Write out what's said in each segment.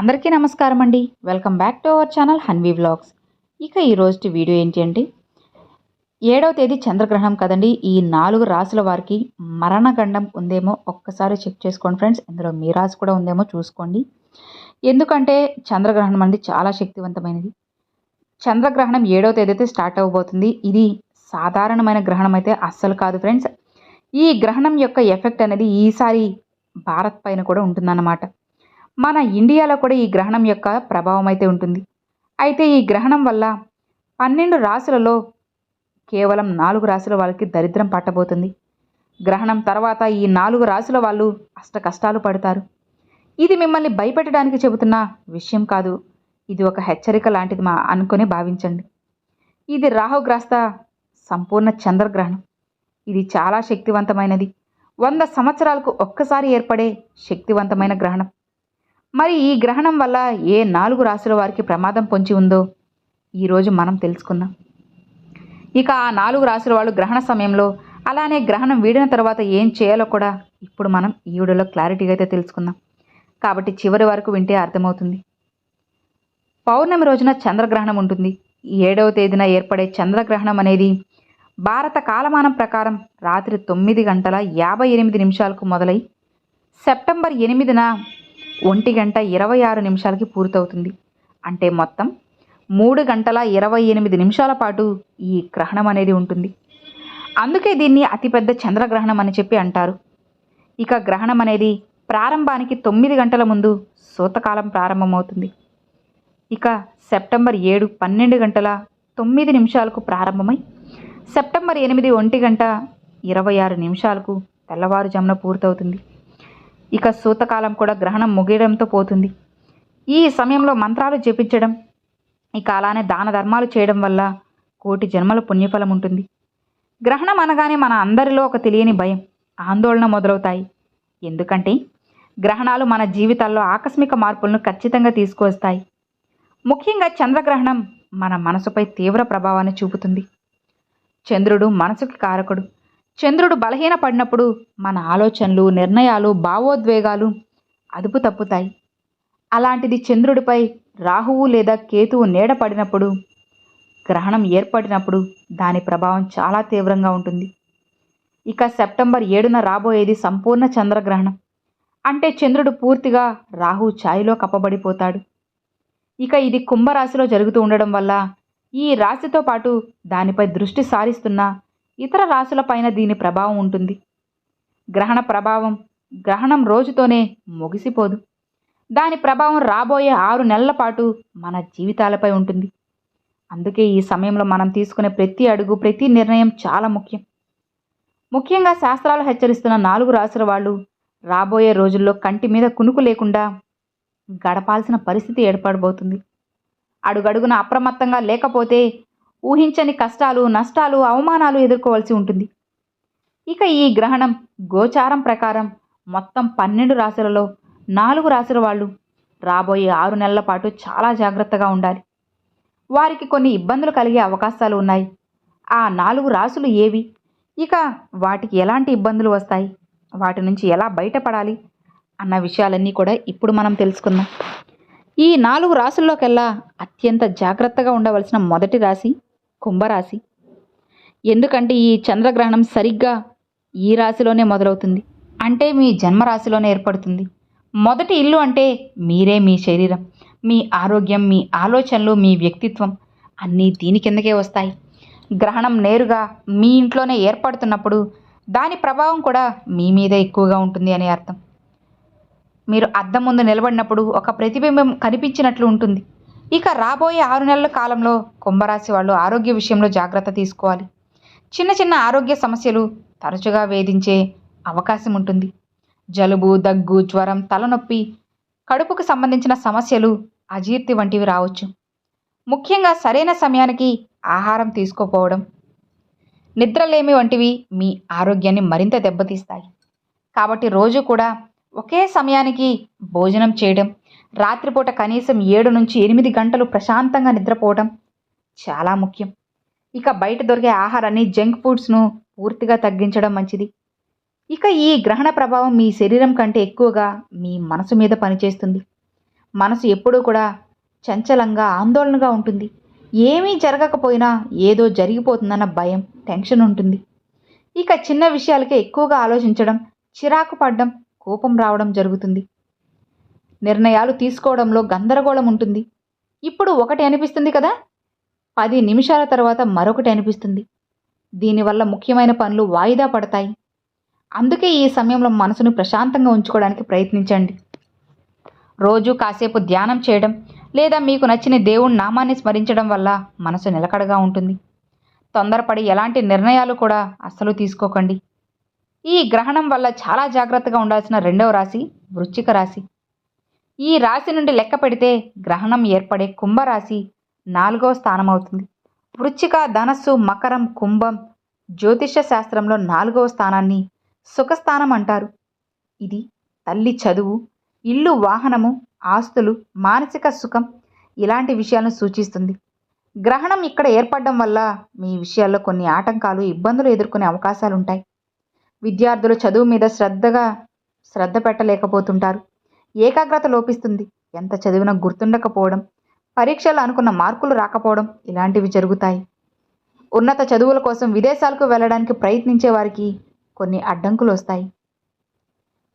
అందరికీ నమస్కారం అండి. Welcome back to our channel Hanvi vlogs. ఇక ఈరోజు వీడియో ఏంటి అంటే ఏడవ తేదీ చంద్రగ్రహణం కదండి. ఈ నాలుగు రాసుల వారికి మరణగండం ఉందేమో ఒక్కసారి చెక్ చేసుకోండి ఫ్రెండ్స్. ఇందులో మీ రాశి కూడా ఉందేమో చూసుకోండి. ఎందుకంటే చంద్రగ్రహణం అనేది చాలా శక్తివంతమైనది. చంద్రగ్రహణం ఏడవ తేదీ అయితే స్టార్ట్ అవ్వబోతుంది ఇది సాధారణమైన గ్రహణం అయితే అస్సలు కాదు ఫ్రెండ్స్. ఈ గ్రహణం యొక్క ఎఫెక్ట్ అనేది ఈసారి భారత్ పైన కూడా ఉంటుందన్నమాట. మన ఇండియాలో కూడా ఈ గ్రహణం యొక్క ప్రభావం అయితే ఉంటుంది. అయితే ఈ గ్రహణం వల్ల పన్నెండు రాశులలో కేవలం నాలుగు రాశుల వాళ్ళకి దరిద్రం పట్టబోతుంది. గ్రహణం తర్వాత ఈ నాలుగు రాశుల వాళ్ళు అష్ట కష్టాలు పడతారు. ఇది మిమ్మల్ని భయపెట్టడానికి చెబుతున్న విషయం కాదు. ఇది ఒక హెచ్చరిక లాంటిది మా అనుకుని భావించండి. ఇది రాహుగ్రస్త సంపూర్ణ చంద్రగ్రహణం. ఇది చాలా శక్తివంతమైనది. వంద సంవత్సరాలకు ఒక్కసారి ఏర్పడే శక్తివంతమైన గ్రహణం. మరి ఈ గ్రహణం వల్ల ఏ నాలుగు రాశుల వారికి ప్రమాదం పొంచి ఉందో ఈరోజు మనం తెలుసుకుందాం. ఇక ఆ నాలుగు రాశుల వాళ్ళు గ్రహణ సమయంలో అలానే గ్రహణం వీడిన తర్వాత ఏం చేయాలో కూడా ఇప్పుడు మనం ఈ వీడియోలో క్లారిటీగా అయితే తెలుసుకుందాం. కాబట్టి చివరి వరకు వింటే అర్థమవుతుంది. పౌర్ణమి రోజున చంద్రగ్రహణం ఉంటుంది. ఈ ఏడవ తేదీన ఏర్పడే చంద్రగ్రహణం అనేది భారత కాలమానం ప్రకారం రాత్రి తొమ్మిది గంటల యాభై ఎనిమిది నిమిషాలకు మొదలై సెప్టెంబర్ ఎనిమిదిన ఒంటి గంట ఇరవై ఆరు నిమిషాలకి పూర్తవుతుంది. అంటే మొత్తం మూడు గంటల ఇరవై ఎనిమిది నిమిషాల పాటు ఈ గ్రహణం అనేది ఉంటుంది. అందుకే దీన్ని అతిపెద్ద చంద్రగ్రహణం అని చెప్పి అంటారు. ఇక గ్రహణం అనేది ప్రారంభానికి తొమ్మిది గంటల ముందు సూతకాలం ప్రారంభమవుతుంది. ఇక సెప్టెంబర్ ఏడు పన్నెండు గంటల తొమ్మిది నిమిషాలకు ప్రారంభమై సెప్టెంబర్ ఎనిమిది ఒంటి గంట ఇరవై ఆరు నిమిషాలకు తెల్లవారుజామున పూర్తవుతుంది. ఇక సూతకాలం కూడా గ్రహణం ముగియడంతో పోతుంది. ఈ సమయంలో మంత్రాలు జపించడం ఇక అలానే దాన ధర్మాలు చేయడం వల్ల కోటి జన్మల పుణ్యఫలం ఉంటుంది. గ్రహణం అనగానే మన అందరిలో ఒక తెలియని భయం ఆందోళన మొదలవుతాయి. ఎందుకంటే గ్రహణాలు మన జీవితాల్లో ఆకస్మిక మార్పులను ఖచ్చితంగా తీసుకువస్తాయి. ముఖ్యంగా చంద్రగ్రహణం మన మనసుపై తీవ్ర ప్రభావాన్ని చూపుతుంది. చంద్రుడు మనసుకి కారకుడు చంద్రుడు బలహీనపడినప్పుడు మన ఆలోచనలు నిర్ణయాలు భావోద్వేగాలు అదుపు తప్పుతాయి. అలాంటిది చంద్రుడిపై రాహువు లేదా కేతువు నీడ పడినప్పుడు గ్రహణం ఏర్పడినప్పుడు దాని ప్రభావం చాలా తీవ్రంగా ఉంటుంది. ఇక సెప్టెంబర్ ఏడున రాబోయేది సంపూర్ణ చంద్రగ్రహణం. అంటే చంద్రుడు పూర్తిగా రాహు ఛాయలో కప్పబడిపోతాడు. ఇక ఇది కుంభరాశిలో జరుగుతూ ఉండడం వల్ల ఈ రాశితో పాటు దానిపై దృష్టి సారిస్తున్న ఇతర రాశులపైన దీని ప్రభావం ఉంటుంది. గ్రహణ ప్రభావం గ్రహణం రోజుతోనే ముగిసిపోదు. దాని ప్రభావం రాబోయే ఆరు నెలల పాటు మన జీవితాలపై ఉంటుంది. అందుకే ఈ సమయంలో మనం తీసుకునే ప్రతి అడుగు ప్రతి నిర్ణయం చాలా ముఖ్యం. ముఖ్యంగా శాస్త్రాలు హెచ్చరిస్తున్న నాలుగు రాశుల వాళ్ళు రాబోయే రోజుల్లో కంటి మీద కునుకు లేకుండా గడపాల్సిన పరిస్థితి ఏర్పడబోతుంది. అడుగడుగున అప్రమత్తంగా లేకపోతే ఊహించని కష్టాలు నష్టాలు అవమానాలు ఎదుర్కోవాల్సి ఉంటుంది. ఇక ఈ గ్రహణం గోచారం ప్రకారం మొత్తం పన్నెండు రాశులలో నాలుగు రాశుల వాళ్ళు రాబోయే ఆరు నెలల పాటు చాలా జాగ్రత్తగా ఉండాలి. వారికి కొన్ని ఇబ్బందులు కలిగే అవకాశాలు ఉన్నాయి. ఆ నాలుగు రాశులు ఏవి? ఇక వాటికి ఎలాంటి ఇబ్బందులు వస్తాయి? వాటి నుంచి ఎలా బయటపడాలి? అన్న విషయాలన్నీ కూడా ఇప్పుడు మనం తెలుసుకుందాం. ఈ నాలుగు రాశుల్లోకెల్లా అత్యంత జాగ్రత్తగా ఉండవలసిన మొదటి రాశి కుంభరాశి. ఎందుకంటే ఈ చంద్రగ్రహణం సరిగ్గా ఈ రాశిలోనే మొదలవుతుంది. అంటే మీ జన్మరాశిలోనే ఏర్పడుతుంది. మొదటి ఇల్లు అంటే మీరే మీ శరీరం. మీ ఆరోగ్యం మీ ఆలోచనలు మీ వ్యక్తిత్వం అన్నీ దీని కిందకే వస్తాయి. గ్రహణం నేరుగా మీ ఇంట్లోనే ఏర్పడుతున్నప్పుడు దాని ప్రభావం కూడా మీ మీదే ఎక్కువగా ఉంటుంది అనే అర్థం. మీరు అద్దం ముందు నిలబడినప్పుడు ఒక ప్రతిబింబం కనిపించినట్లు ఉంటుంది. ఇక రాబోయే ఆరు నెలల కాలంలో కుంభరాశి వాళ్ళు ఆరోగ్య విషయంలో జాగ్రత్త తీసుకోవాలి. చిన్న చిన్న ఆరోగ్య సమస్యలు తరచుగా వేధించే అవకాశం ఉంటుంది. జలుబు దగ్గు జ్వరం తలనొప్పి కడుపుకు సంబంధించిన సమస్యలు అజీర్తి వంటివి రావచ్చు. ముఖ్యంగా సరైన సమయానికి ఆహారం తీసుకోపోవడం నిద్రలేమి వంటివి మీ ఆరోగ్యాన్ని మరింత దెబ్బతీస్తాయి. కాబట్టి రోజు కూడా ఒకే సమయానికి భోజనం చేయడం రాత్రిపూట కనీసం ఏడు నుంచి ఎనిమిది గంటలు ప్రశాంతంగా నిద్రపోవడం చాలా ముఖ్యం. ఇక బయట దొరికే ఆహారాన్ని జంక్ ఫుడ్స్ను పూర్తిగా తగ్గించడం మంచిది. ఇక ఈ గ్రహణ ప్రభావం మీ శరీరం కంటే ఎక్కువగా మీ మనసు మీద పనిచేస్తుంది. మనసు ఎప్పుడూ కూడా చంచలంగా ఆందోళనగా ఉంటుంది. ఏమీ జరగకపోయినా ఏదో జరిగిపోతుందన్న భయం టెన్షన్ ఉంటుంది. ఇక చిన్న విషయాలకే ఎక్కువగా ఆలోచించడం చిరాకు పడడం కోపం రావడం జరుగుతుంది. నిర్ణయాలు తీసుకోవడంలో గందరగోళం ఉంటుంది. ఇప్పుడు ఒకటి అనిపిస్తుంది కదా? పది నిమిషాల తర్వాత మరొకటి అనిపిస్తుంది. దీనివల్ల ముఖ్యమైన పనులు వాయిదా పడతాయి. అందుకే ఈ సమయంలో మనసును ప్రశాంతంగా ఉంచుకోవడానికి ప్రయత్నించండి. రోజు కాసేపు ధ్యానం చేయడం లేదా మీకు నచ్చిన దేవుడి నామాన్ని స్మరించడం వల్ల మనసు నిలకడగా ఉంటుంది. తొందరపడి ఎలాంటి నిర్ణయాలు కూడా అస్సలు తీసుకోకండి. ఈ గ్రహణం వల్ల చాలా జాగ్రత్తగా ఉండాల్సిన రెండవ రాశి వృశ్చిక రాశి. ఈ రాశి నుండి లెక్క పెడితే గ్రహణం ఏర్పడే కుంభరాశి నాలుగవ స్థానం అవుతుంది ధనస్సు మకరం కుంభం జ్యోతిష శాస్త్రంలో నాలుగవ స్థానాన్ని సుఖస్థానం అంటారు. ఇది తల్లి చదువు ఇల్లు వాహనము ఆస్తులు మానసిక సుఖం ఇలాంటి విషయాలను సూచిస్తుంది. గ్రహణం ఇక్కడ ఏర్పడడం వల్ల మీ విషయాల్లో కొన్ని ఆటంకాలు ఇబ్బందులు ఎదుర్కొనే అవకాశాలు ఉంటాయి విద్యార్థులు చదువు మీద శ్రద్ధగా శ్రద్ధ పెట్టలేకపోతుంటారు. ఏకాగ్రత లోపిస్తుంది. ఎంత చదివినా గుర్తుండకపోవడం పరీక్షలు అనుకున్న మార్కులు రాకపోవడం ఇలాంటివి జరుగుతాయి. ఉన్నత చదువుల కోసం విదేశాలకు వెళ్ళడానికి ప్రయత్నించే వారికి కొన్ని అడ్డంకులు వస్తాయి.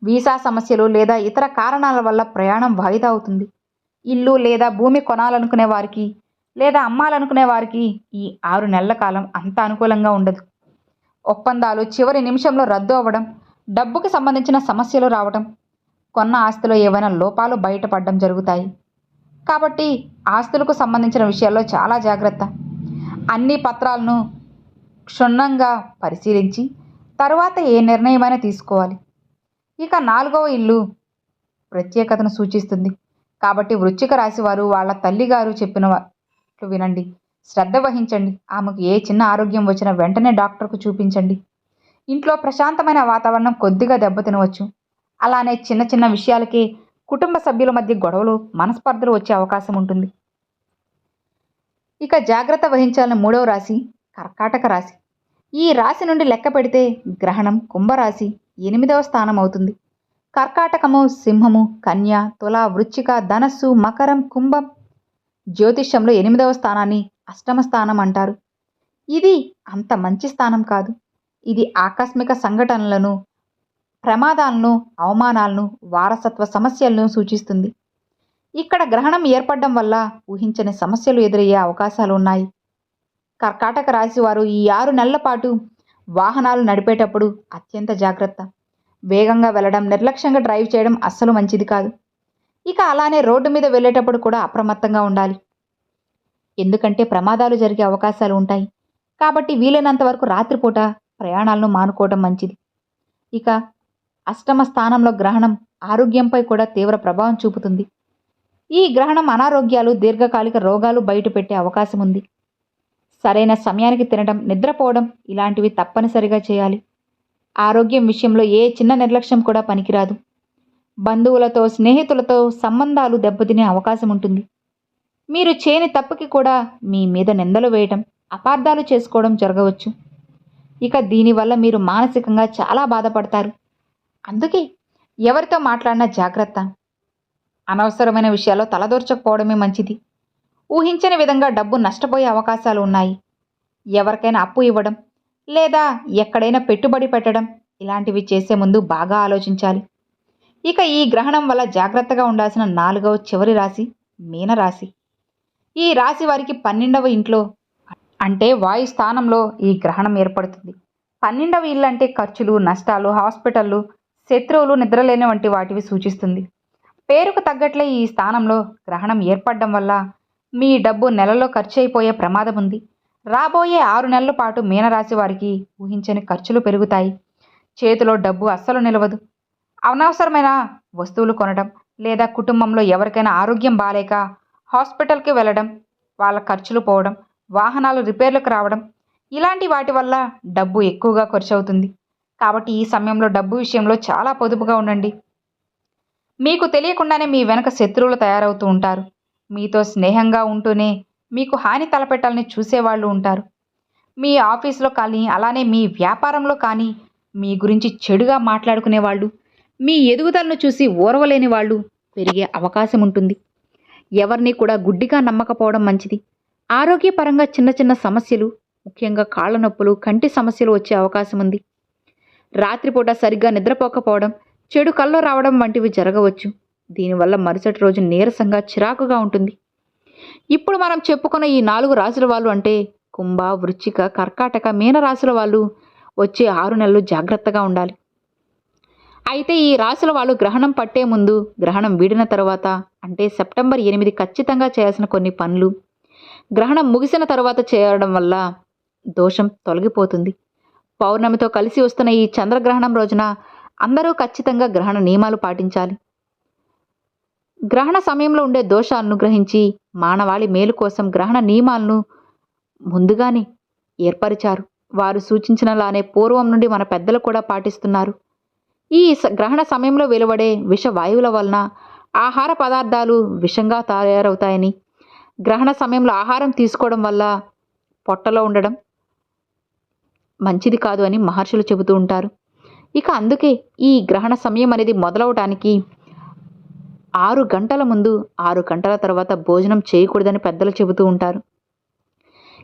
వీసా సమస్యలు లేదా ఇతర కారణాల వల్ల ప్రయాణం వాయిదా అవుతుంది. ఇల్లు లేదా భూమి కొనాలనుకునే వారికి లేదా అమ్మాలనుకునే వారికి ఈ ఆరు నెలల కాలం అంత అనుకూలంగా ఉండదు. ఒప్పందాలు చివరి నిమిషంలో రద్దు అవ్వడం డబ్బుకి సంబంధించిన సమస్యలు రావడం కొన్న ఆస్తిలో ఏవైనా లోపాలు బయటపడడం జరుగుతాయి. కాబట్టి ఆస్తులకు సంబంధించిన విషయాల్లో చాలా జాగ్రత్త. అన్ని పత్రాలను క్షుణ్ణంగా పరిశీలించి తరువాత ఏ నిర్ణయమైనా తీసుకోవాలి. ఇక నాలుగవ ఇల్లు ప్రత్యేకతను సూచిస్తుంది. కాబట్టి వృశ్చిక రాశి వారు వాళ్ళ తల్లిగారు చెప్పినట్లు వినండి. శ్రద్ధ వహించండి. ఆమెకు ఏ చిన్న ఆరోగ్యం వచ్చినా వెంటనే డాక్టర్కు చూపించండి. ఇంట్లో ప్రశాంతమైన వాతావరణం కొద్దిగా దెబ్బతినవచ్చు. అలానే చిన్న చిన్న విషయాలకే కుటుంబ సభ్యుల మధ్య గొడవలు మనస్పర్ధలు వచ్చే అవకాశం ఉంటుంది. ఇక జాగ్రత్త వహించాలని మూడవ రాశి కర్కాటక రాశి. ఈ రాశి నుండి లెక్క పెడితే గ్రహణం కుంభరాశి ఎనిమిదవ స్థానం అవుతుంది. కర్కాటకము సింహము కన్య తుల వృచ్చిక ధనస్సు మకరం కుంభం జ్యోతిష్యంలో ఎనిమిదవ స్థానాన్ని అష్టమ స్థానం అంటారు. ఇది అంత మంచి స్థానం కాదు. ఇది ఆకస్మిక సంఘటనలను ప్రమాదాలను అవమానాలను వారసత్వ సమస్యలను సూచిస్తుంది. ఇక్కడ గ్రహణం ఏర్పడడం వల్ల ఊహించని సమస్యలు ఎదురయ్యే అవకాశాలు ఉన్నాయి. కర్కాటక రాశి వారు ఈ ఆరు నెలల పాటు వాహనాలు నడిపేటప్పుడు అత్యంత జాగ్రత్త. వేగంగా వెళ్ళడం నిర్లక్ష్యంగా డ్రైవ్ చేయడం అస్సలు మంచిది కాదు. ఇక అలానే రోడ్డు మీద వెళ్ళేటప్పుడు కూడా అప్రమత్తంగా ఉండాలి. ఎందుకంటే ప్రమాదాలు జరిగే అవకాశాలు ఉంటాయి. కాబట్టి వీలైనంత వరకు రాత్రిపూట ప్రయాణాలను మానుకోవడం మంచిది. ఇక అష్టమ స్థానంలో గ్రహణం ఆరోగ్యంపై కూడా తీవ్ర ప్రభావం చూపుతుంది. ఈ గ్రహణం అనారోగ్యాలు దీర్ఘకాలిక రోగాలు బయటపెట్టే అవకాశం ఉంది సరైన సమయానికి తినడం నిద్రపోవడం ఇలాంటివి తప్పనిసరిగా చేయాలి. ఆరోగ్యం విషయంలో ఏ చిన్న నిర్లక్ష్యం కూడా పనికిరాదు. బంధువులతో స్నేహితులతో సంబంధాలు దెబ్బతినే అవకాశం ఉంటుంది మీరు చేయని తప్పుకి కూడా మీ మీద నిందలు వేయటం అపార్థాలు చేసుకోవడం జరగవచ్చు. ఇక దీనివల్ల మీరు మానసికంగా చాలా బాధపడతారు. అందుకే ఎవరితో మాట్లాడినా జాగ్రత్త. అనవసరమైన విషయాల్లో తలదూర్చకపోవడమే మంచిది. ఊహించని విధంగా డబ్బు నష్టపోయే అవకాశాలు ఉన్నాయి. ఎవరికైనా అప్పు ఇవ్వడం లేదా ఎక్కడైనా పెట్టుబడి పెట్టడం ఇలాంటివి చేసే ముందు బాగా ఆలోచించాలి. ఇక ఈ గ్రహణం వల్ల జాగ్రత్తగా ఉండాల్సిన నాలుగవ చివరి రాశి మీనరాశి ఈ రాశి వారికి పన్నెండవ ఇంట్లో అంటే వాయు స్థానంలో ఈ గ్రహణం ఏర్పడుతుంది. పన్నెండవ ఇల్లు అంటే ఖర్చులు నష్టాలు హాస్పిటళ్ళు శత్రువులు నిద్రలేని వంటి వాటివి సూచిస్తుంది. పేరుకు తగ్గట్లే ఈ స్థానంలో గ్రహణం ఏర్పడడం వల్ల మీ డబ్బు నెలలో ఖర్చు అయిపోయే ప్రమాదం ఉంది. రాబోయే ఆరు నెలల పాటు మీనరాశి వారికి ఊహించని ఖర్చులు పెరుగుతాయి. చేతిలో డబ్బు అస్సలు నిలవదు. అనవసరమైన వస్తువులు కొనడం లేదా కుటుంబంలో ఎవరికైనా ఆరోగ్యం బాలేక హాస్పిటల్కి వెళ్ళడం వాళ్ళ ఖర్చులు పోవడం వాహనాలు రిపేర్లకు రావడం ఇలాంటి వాటి వల్ల డబ్బు ఎక్కువగా ఖర్చు అవుతుంది కాబట్టి ఈ సమయంలో డబ్బు విషయంలో చాలా పొదుపుగా ఉండండి. మీకు తెలియకుండానే మీ వెనక శత్రువులు తయారవుతూ ఉంటారు. మీతో స్నేహంగా ఉంటూనే మీకు హాని తలపెట్టాలని చూసేవాళ్ళు ఉంటారు. మీ ఆఫీస్లో కానీ అలానే మీ వ్యాపారంలో కానీ మీ గురించి చెడుగా మాట్లాడుకునే వాళ్ళు మీ ఎదుగుదలను చూసి ఓర్వలేని వాళ్ళు పెరిగే అవకాశం ఉంటుంది. ఎవరిని కూడా గుడ్డిగా నమ్మకపోవడం మంచిది. ఆరోగ్యపరంగా చిన్న చిన్న సమస్యలు ముఖ్యంగా కాళ్ళ నొప్పులు కంటి సమస్యలు వచ్చే అవకాశం ఉంది. రాత్రిపూట సరిగ్గా నిద్రపోకపోవడం చెడు కల్లో రావడం వంటివి జరగవచ్చు. దీనివల్ల మరుసటి రోజు నీరసంగా చిరాకుగా ఉంటుంది. ఇప్పుడు మనం చెప్పుకున్న ఈ నాలుగు రాసుల వాళ్ళు అంటే కుంభ వృచ్చిక కర్కాటక మీన రాశుల వాళ్ళు వచ్చే ఆరు నెలలు జాగ్రత్తగా ఉండాలి. అయితే ఈ రాశుల వాళ్ళు గ్రహణం పట్టే ముందు గ్రహణం వీడిన తర్వాత అంటే సెప్టెంబర్ ఎనిమిది ఖచ్చితంగా చేయాల్సిన కొన్ని పనులు గ్రహణం ముగిసిన తర్వాత చేయడం వల్ల దోషం తొలగిపోతుంది. పౌర్ణమితో కలిసి వస్తున్న ఈ చంద్రగ్రహణం రోజున అందరూ ఖచ్చితంగా గ్రహణ నియమాలు పాటించాలి. గ్రహణ సమయంలో ఉండే దోషాలను గ్రహించి మానవాళి మేలు కోసం గ్రహణ నియమాలను ముందుగానే ఏర్పరిచారు. వారు సూచించినలానే పూర్వం నుండి మన పెద్దలు కూడా పాటిస్తున్నారు. ఈ స- గ్రహణ సమయంలో వెలువడే విష వాయువుల వలన ఆహార పదార్థాలు విషంగా తయారవుతాయని గ్రహణ సమయంలో ఆహారం తీసుకోవడం వల్ల పొట్టలో ఉండడం మంచిది కాదు అని మహర్షులు చెబుతూ ఉంటారు. ఇక అందుకే ఈ గ్రహణ సమయం అనేది మొదలవటానికి ఆరు గంటల ముందు ఆరు గంటల తర్వాత భోజనం చేయకూడదని పెద్దలు చెబుతూ ఉంటారు.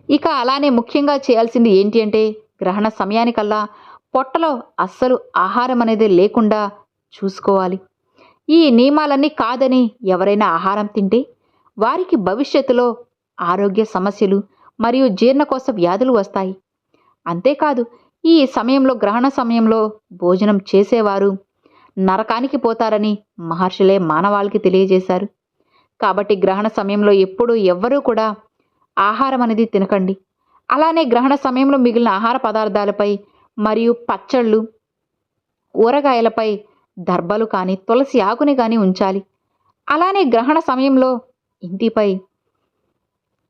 ఇక అలానే ముఖ్యంగా చేయాల్సింది ఏంటి అంటే గ్రహణ సమయానికల్లా పొట్టలో అస్సలు ఆహారం అనేది లేకుండా చూసుకోవాలి. ఈ నియమాలన్నీ కాదని ఎవరైనా ఆహారం తింటే వారికి భవిష్యత్తులో ఆరోగ్య సమస్యలు మరియు జీర్ణకోశ వ్యాధులు వస్తాయి. అంతేకాదు ఈ సమయంలో గ్రహణ సమయంలో భోజనం చేసేవారు నరకానికి పోతారని మహర్షులే మానవాళికి తెలియజేశారు. కాబట్టి గ్రహణ సమయంలో ఎప్పుడూ ఎవ్వరూ కూడా ఆహారం అనేది తినకండి. అలానే గ్రహణ సమయంలో మిగిలిన ఆహార పదార్థాలపై మరియు పచ్చళ్ళు ఊరగాయలపై దర్భలు కానీ తులసి ఆకుని కానీ ఉంచాలి. అలానే గ్రహణ సమయంలో ఇంటిపై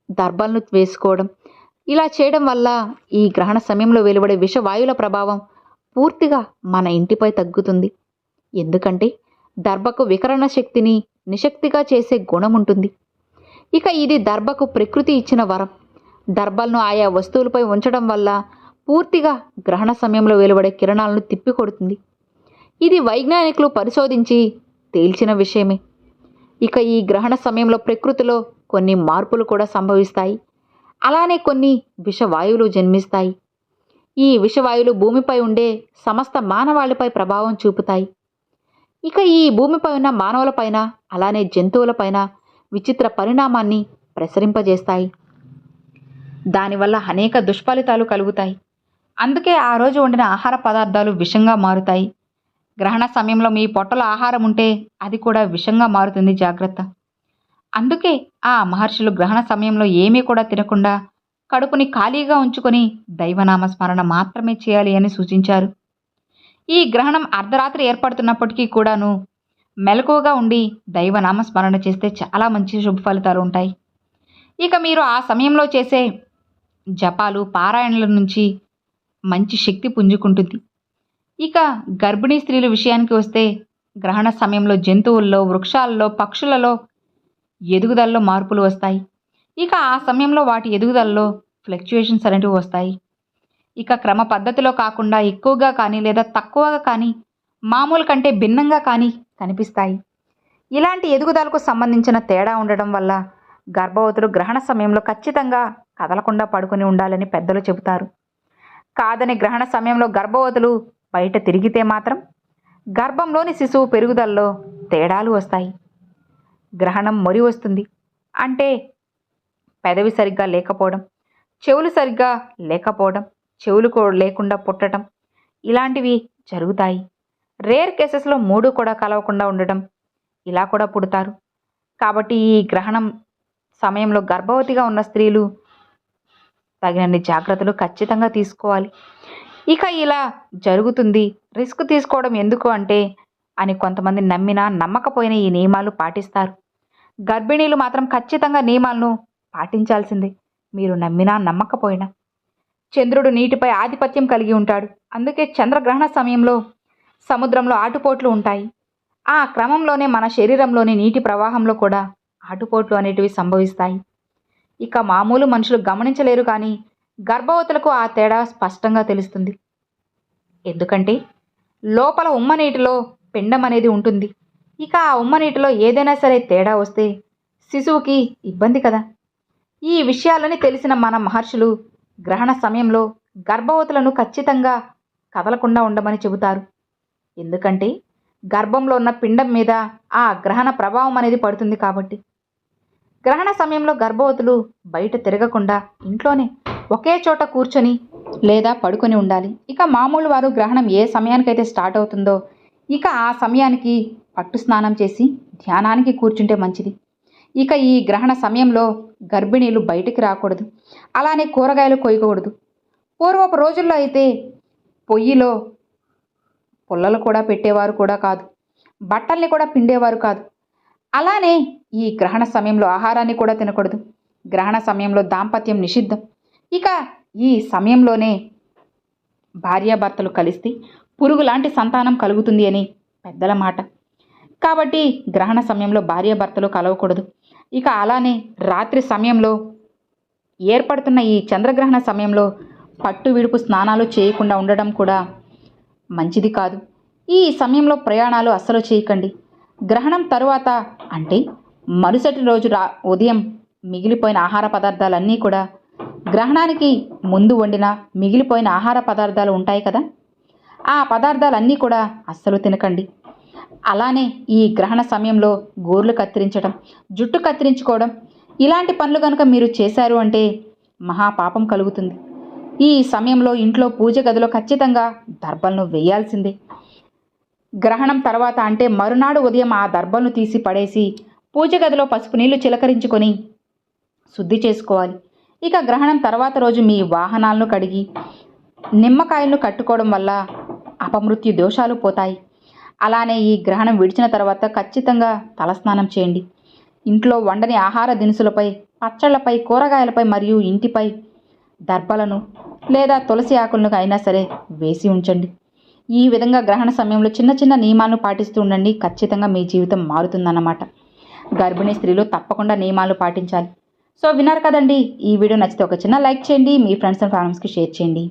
దర్భలను వేసుకోవడం ఇలా చేయడం వల్ల ఈ గ్రహణ సమయంలో వెలువడే విషవాయువుల ప్రభావం పూర్తిగా మన ఇంటిపై తగ్గుతుంది. ఎందుకంటే దర్భకు వికరణ శక్తిని నిశక్తిగా చేసే గుణం ఉంటుంది. ఇక ఇది దర్భకు ప్రకృతి ఇచ్చిన వరం. దర్భలను ఆయా వస్తువులపై ఉంచడం వల్ల పూర్తిగా గ్రహణ సమయంలో వెలువడే కిరణాలను తిప్పికొడుతుంది. ఇది వైజ్ఞానికులు పరిశోధించి తేల్చిన విషయమే. ఇక ఈ గ్రహణ సమయంలో ప్రకృతిలో కొన్ని మార్పులు కూడా సంభవిస్తాయి. అలానే కొన్ని విషవాయువులు జన్మిస్తాయి. ఈ విషవాయువులు భూమిపై ఉండే సమస్త మానవాళిపై ప్రభావం చూపుతాయి. ఇక ఈ భూమిపై ఉన్న మానవులపైన అలానే జంతువులపైన విచిత్ర పరిణామాన్ని ప్రసరింపజేస్తాయి. దానివల్ల అనేక దుష్ఫలితాలు కలుగుతాయి. అందుకే ఆ రోజు వండిన ఆహార పదార్థాలు విషంగా మారుతాయి. గ్రహణ సమయంలో మీ పొట్టలో ఆహారం ఉంటే అది కూడా విషంగా మారుతుంది జాగ్రత్త. అందుకే ఆ మహర్షులు గ్రహణ సమయంలో ఏమీ కూడా తినకుండా కడుపుని ఖాళీగా ఉంచుకొని దైవనామ స్మరణ మాత్రమే చేయాలి అని సూచించారు. ఈ గ్రహణం అర్ధరాత్రి ఏర్పడుతున్నప్పటికీ కూడాను మెలకువగా ఉండి దైవనామ స్మరణ చేస్తే చాలా మంచి శుభ ఫలితాలు ఉంటాయి. ఇక మీరు ఆ సమయంలో చేసే జపాలు పారాయణల నుంచి మంచి శక్తి పుంజుకుంటుంది. ఇక గర్భిణీ స్త్రీల విషయానికి వస్తే గ్రహణ సమయంలో జంతువుల్లో వృక్షాలలో పక్షులలో ఎదుగుదలలో మార్పులు వస్తాయి. ఇక ఆ సమయంలో వాటి ఎదుగుదలలో ఫ్లక్చుయేషన్స్ అనేటివి వస్తాయి. ఇక క్రమ పద్ధతిలో కాకుండా ఎక్కువగా కానీ లేదా తక్కువగా కానీ మామూలు కంటే భిన్నంగా కానీ కనిపిస్తాయి. ఇలాంటి ఎదుగుదలకు సంబంధించిన తేడా ఉండడం వల్ల గర్భవతులు గ్రహణ సమయంలో ఖచ్చితంగా కదలకుండా పడుకొని ఉండాలని పెద్దలు చెబుతారు. కాదని గ్రహణ సమయంలో గర్భవతులు బయట తిరిగితే మాత్రం గర్భంలోని శిశువు పెరుగుదలలో తేడాలు వస్తాయి. గ్రహణం మొరి వస్తుంది. అంటే పెదవి సరిగ్గా లేకపోవడం చెవులు సరిగ్గా లేకపోవడం చెవులు లేకుండా పుట్టడం ఇలాంటివి జరుగుతాయి. రేర్ కేసెస్లో మూడు కూడా కలవకుండా ఉండడం ఇలా కూడా పుడతారు. కాబట్టి ఈ గ్రహణం సమయంలో గర్భవతిగా ఉన్న స్త్రీలు తగినన్ని జాగ్రత్తలు ఖచ్చితంగా తీసుకోవాలి. ఇక ఇలా జరుగుతుంది. రిస్క్ తీసుకోవడం ఎందుకు అంటే అని కొంతమంది నమ్మినా నమ్మకపోయినా ఈ నియమాలు పాటిస్తారు. గర్భిణీలు మాత్రం ఖచ్చితంగా నియమాలను పాటించాల్సిందే. మీరు నమ్మినా నమ్మకపోయినా. చంద్రుడు నీటిపై ఆధిపత్యం కలిగి ఉంటాడు. అందుకే చంద్రగ్రహణ సమయంలో సముద్రంలో ఆటుపోట్లు ఉంటాయి. ఆ క్రమంలోనే మన శరీరంలోని నీటి ప్రవాహంలో కూడా ఆటుపోట్లు అనేటివి సంభవిస్తాయి. ఇక మామూలు మనుషులు గమనించలేరు కానీ గర్భవతులకు ఆ తేడా స్పష్టంగా తెలుస్తుంది. ఎందుకంటే లోపల ఉమ్మ నీటిలో పిండం అనేది ఉంటుంది. ఇక ఆ ఉమ్మ నీటిలో ఏదైనా సరే తేడా వస్తే శిశువుకి ఇబ్బంది కదా. ఈ విషయాలని తెలిసిన మన మహర్షులు గ్రహణ సమయంలో గర్భవతులను ఖచ్చితంగా కదలకుండా ఉండమని చెబుతారు. ఎందుకంటే గర్భంలో ఉన్న పిండం మీద ఆ గ్రహణ ప్రభావం అనేది పడుతుంది కాబట్టి. గ్రహణ సమయంలో గర్భవతులు బయట తిరగకుండా ఇంట్లోనే ఒకే చోట కూర్చొని లేదా పడుకొని ఉండాలి. ఇక మామూలు వారు గ్రహణం ఏ సమయానికైతే స్టార్ట్ అవుతుందో ఇక ఆ సమయానికి పట్టు స్నానం చేసి ధ్యానానికి కూర్చుంటే మంచిది. ఇక ఈ గ్రహణ సమయంలో గర్భిణీలు బయటికి రాకూడదు. అలానే కూరగాయలు కొయ్యకూడదు. పూర్వపు రోజుల్లో అయితే పొయ్యిలో పుల్లలు కూడా పెట్టేవారు కూడా కాదు. బట్టల్ని కూడా పిండేవారు కాదు. అలానే ఈ గ్రహణ సమయంలో ఆహారాన్ని కూడా తినకూడదు. గ్రహణ సమయంలో దాంపత్యం నిషిద్ధం. ఇక ఈ సమయంలోనే భార్యాభర్తలు కలిస్తే పురుగు లాంటి సంతానం కలుగుతుంది అని పెద్దల మాట. కాబట్టి గ్రహణ సమయంలో భార్యాభర్తలు కలవకూడదు. ఇక అలానే రాత్రి సమయంలో ఏర్పడుతున్న ఈ చంద్రగ్రహణ సమయంలో పట్టు విడుపు స్నానాలు చేయకుండా ఉండడం కూడా మంచిది కాదు. ఈ సమయంలో ప్రయాణాలు అస్సలు చేయకండి. గ్రహణం తరువాత అంటే మరుసటి రోజు రా ఉదయం మిగిలిపోయిన ఆహార పదార్థాలన్నీ కూడా గ్రహణానికి ముందు వండిన మిగిలిపోయిన ఆహార పదార్థాలు ఉంటాయి కదా? ఆ పదార్థాలన్నీ కూడా అస్సలు తినకండి. అలానే ఈ గ్రహణ సమయంలో గోర్లు కత్తిరించడం జుట్టు కత్తిరించుకోవడం ఇలాంటి పనులు కనుక మీరు చేశారు అంటే మహాపాపం కలుగుతుంది. ఈ సమయంలో ఇంట్లో పూజ గదిలో ఖచ్చితంగా దర్భలను వేయాల్సిందే. గ్రహణం తర్వాత అంటే మరునాడు ఉదయం ఆ దర్భలను తీసి పడేసి పూజ గదిలో పసుపు నీళ్ళు చిలకరించుకొని శుద్ధి చేసుకోవాలి. ఇక గ్రహణం తర్వాత రోజు మీ వాహనాలను కడిగి నిమ్మకాయలను కట్టుకోవడం వల్ల అపమృత్యు దోషాలు పోతాయి. అలానే ఈ గ్రహణం విడిచిన తర్వాత ఖచ్చితంగా తలస్నానం చేయండి. ఇంట్లో వండని ఆహార దినుసులపై పచ్చళ్ళపై కూరగాయలపై మరియు ఇంటిపై దర్భలను లేదా తులసి ఆకులను అయినా సరే వేసి ఉంచండి. ఈ విధంగా గ్రహణ సమయంలో చిన్న చిన్న నియమాలను పాటిస్తూ ఉండండి. ఖచ్చితంగా మీ జీవితం మారుతుందన్నమాట. గర్భిణీ స్త్రీలు తప్పకుండా నియమాలు పాటించాలి. సో విన్నారు కదండి. ఈ వీడియో నచ్చితే ఒక చిన్న లైక్ చేయండి. మీ ఫ్రెండ్స్ అండ్ ఫ్యామిలీస్కి షేర్ చేయండి.